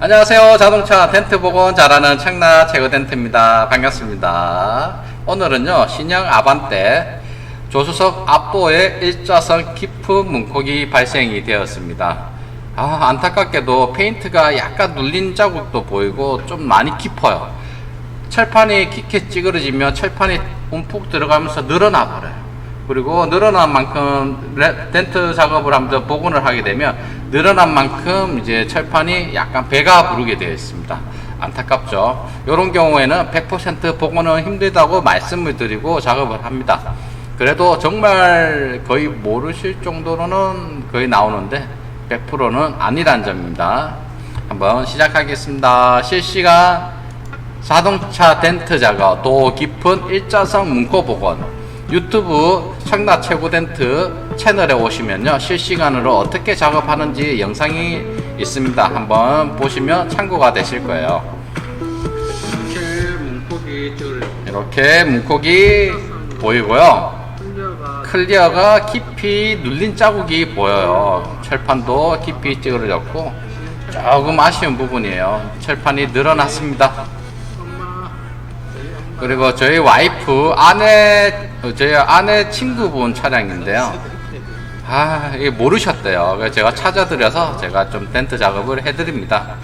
안녕하세요. 자동차 덴트 복원 잘하는 청라 최고 덴트입니다. 반갑습니다. 오늘은요, 신형 아반떼 조수석 앞부에 일자선 깊은 문콕이 발생이 되었습니다. 아, 안타깝게도 페인트가 약간 눌린 자국도 보이고 좀 많이 깊어요. 철판이 깊게 찌그러지면 철판이 움푹 들어가면서 늘어나 버려요. 그리고 늘어난 만큼 레- 덴트 작업을 하면서 복원을 하게 되면 늘어난 만큼 이제 철판이 약간 배가 부르게 되어 있습니다. 안타깝죠. 이런 경우에는 100% 복원은 힘들다고 말씀을 드리고 작업을 합니다. 그래도 정말 거의 모르실 정도로는 거의 나오는데 100%는 아니란 점입니다. 한번 시작하겠습니다. 실시간 자동차 덴트 작업, 또 깊은 일자선 문코 복원. 유튜브 청라 최고 덴트 채널에 오시면요. 실시간으로 어떻게 작업하는지 영상이 있습니다. 한번 보시면 참고가 되실 거예요. 이렇게 문콕이 이렇게 문콕이 보이고요. 클리어가 깊이 눌린 자국이 보여요. 철판도 깊이 찌그러졌고 조금 아쉬운 부분이에요. 철판이 늘어났습니다. 그리고 저희 와이프 아내 어, 저희 아내 친구분 차량인데요. 아 이게 모르셨대요. 그래서 제가 찾아드려서 제가 좀 덴트 작업을 해드립니다.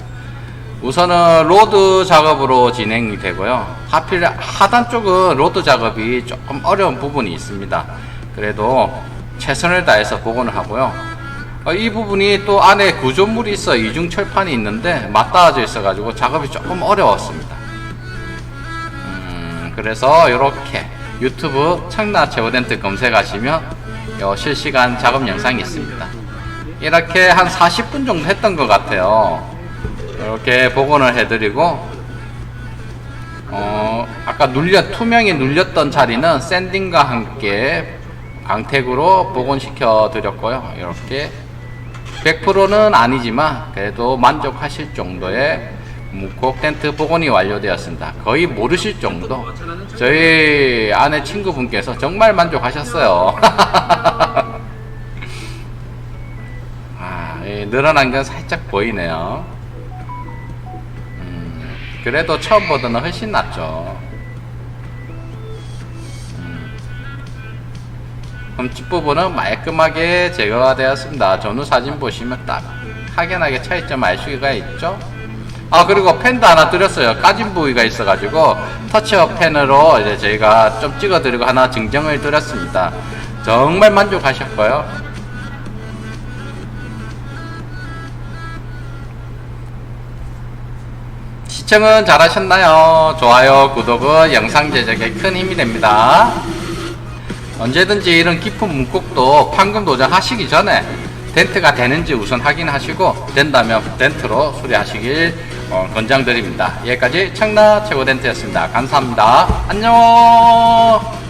우선은 로드 작업으로 진행이 되고요. 하필 하단 쪽은 로드 작업이 조금 어려운 부분이 있습니다. 그래도 최선을 다해서 복원을 하고요. 어, 이 부분이 또 안에 구조물이 있어 이중 철판이 있는데 맞닿아져 있어가지고 작업이 조금 어려웠습니다. 음, 그래서 이렇게 유튜브 청라 제오덴트 검색하시면 요 실시간 작업 영상이 있습니다. 이렇게 한 40분 정도 했던 것 같아요. 이렇게 복원을 해드리고 어, 아까 눌려 투명이 눌렸던 자리는 샌딩과 함께 강택으로 복원시켜 드렸고요. 이렇게 100%는 아니지만 그래도 만족하실 정도의 무콕 텐트 복원이 완료되었습니다. 거의 모르실 정도. 저희 아내 친구분께서 정말 만족하셨어요. 아, 이 늘어난 건 살짝 보이네요. 음, 그래도 처음보다는 훨씬 낫죠. 음. 그럼 뒷부분은 말끔하게 제거가 되었습니다. 전후 사진 보시면 딱 확연하게 차이점 알 수가 있죠. 아 그리고 펜도 하나 드렸어요. 까진 부위가 있어가지고 터치업 펜으로 이제 저희가 좀 찍어드리고 하나 증정을 드렸습니다. 정말 만족하셨고요. 시청은 잘하셨나요? 좋아요, 구독은 영상 제작에 큰 힘이 됩니다. 언제든지 이런 깊은 문콕도 판금 도전하시기 전에 덴트가 되는지 우선 확인하시고 된다면 덴트로 수리하시길 어, 권장드립니다. 여기까지 청라 최고 덴트였습니다. 감사합니다. 안녕.